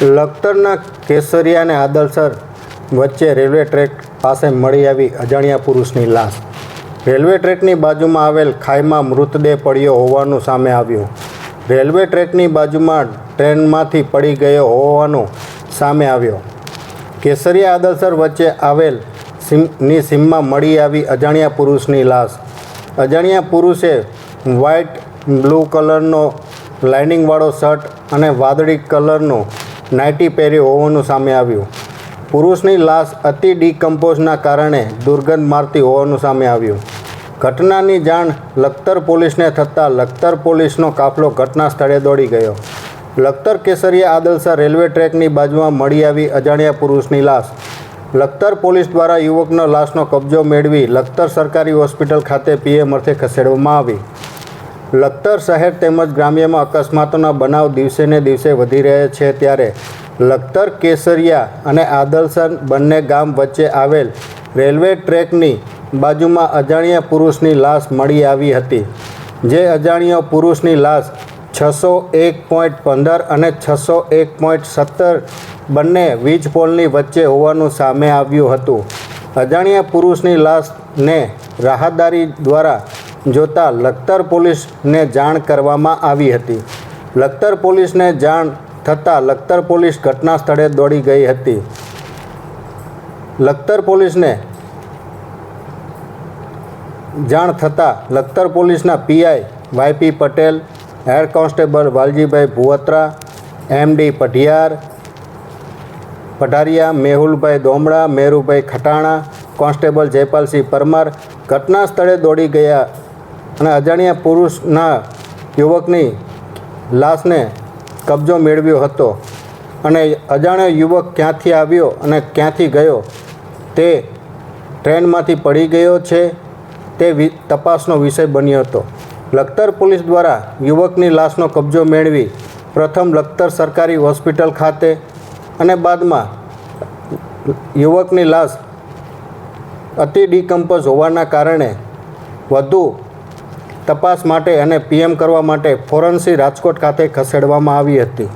લખતરના કેસરિયા અને આદલસર વચ્ચે railway track પાસે મળી આવી અજાણ્યા પુરુષની લાશ. રેલવે ટ્રેકની બાજુમાં આવેલ ખાઈમાં મૃતદેહ પડ્યો હોવાનું સામે આવ્યું. રેલવે ટ્રેકની બાજુમાં ટ્રેનમાંથી પડી ગયો હોવાનું સામે આવ્યો. કેસરિયા આદલસર વચ્ચે આવેલ સીમની સીમમાં મળી આવી અજાણ્યા પુરુષની લાશ. અજાણ્યા પુરુષે વ્હાઇટ બ્લુ કલરનો લાઇનિંગવાળો શર્ટ અને વાદળી કલરનું નાઇટી પહેરી હોવાનું સામે આવ્યું. પુરુષની લાશ અતિ ડીકમ્પોઝના કારણે દુર્ગંધ મારતી હોવાનું સામે આવ્યું. ઘટનાની જાણ લખતર પોલીસને થતાં લખતર પોલીસનો કાફલો ઘટના સ્થળે દોડી ગયો. લખતર કેસરિયા આદલસા રેલવે ટ્રેકની બાજુમાં મળી આવી અજાણ્યા પુરુષની લાશ. લખતર પોલીસ દ્વારા યુવકનો લાશનો કબજો મેળવી લખતર સરકારી હોસ્પિટલ ખાતે પીએમ અર્થે ખસેડવામાં આવી. લખતર શહેર તેમજ ગ્રામ્યમાં અકસ્માતોના બનાવ દિવસે ને દિવસે વધી રહ્યા છે ત્યારે લખતર, કેસરિયા અને આદલસર બંને ગામ વચ્ચે આવેલ રેલવે ટ્રેકની બાજુમાં અજાણ્યા પુરુષની લાશ મળી આવી હતી, જે અજાણ્યો પુરુષની લાશ છસો એક પોઈન્ટ પંદર અને છસો એક પોઈન્ટ સત્તર બંને વીજ પોલની વચ્ચે હોવાનું સામે આવ્યું હતું. અજાણ્યા પુરુષની લાશને રાહદારી દ્વારા જોતા લખતર પોલીસને જાણ કરવામાં આવી હતી. લખતર પોલીસને જાણ થતાં લખતર પોલીસ ઘટના સ્થળે દોડી ગઈ હતી. લખતર પોલીસને જાણ થતાં લખતર પોલીસના PI YP Patel head constable Valjibhai Bhuvatra, MD Padhiyar, Padhariya Mehulbhai Domda, Merubhai Khatana, constable Jaypalsinh Parmar ઘટના સ્થળે દોડી ગયા અને અજાણ્યા પુરુષના યુવકની લાશને કબજો મેળવ્યો હતો. અને અજાણ્યો યુવક ક્યાંથી આવ્યો અને ક્યાંથી ગયો તે ટ્રેનમાંથી પડી ગયો છે તે તપાસનો વિષય બન્યો હતો. લખતર પોલીસ દ્વારા યુવકની લાશનો કબજો મેળવી પ્રથમ લખતર સરકારી હોસ્પિટલ ખાતે અને બાદમાં યુવકની લાશ અતિ ડિકમ્પોઝ હોવાના કારણે વધુ તપાસ માટે અને પીએમ કરવા માટે ફોરન્સી રાજકોટ ખાતે ખસેડવામાં આવી હતી.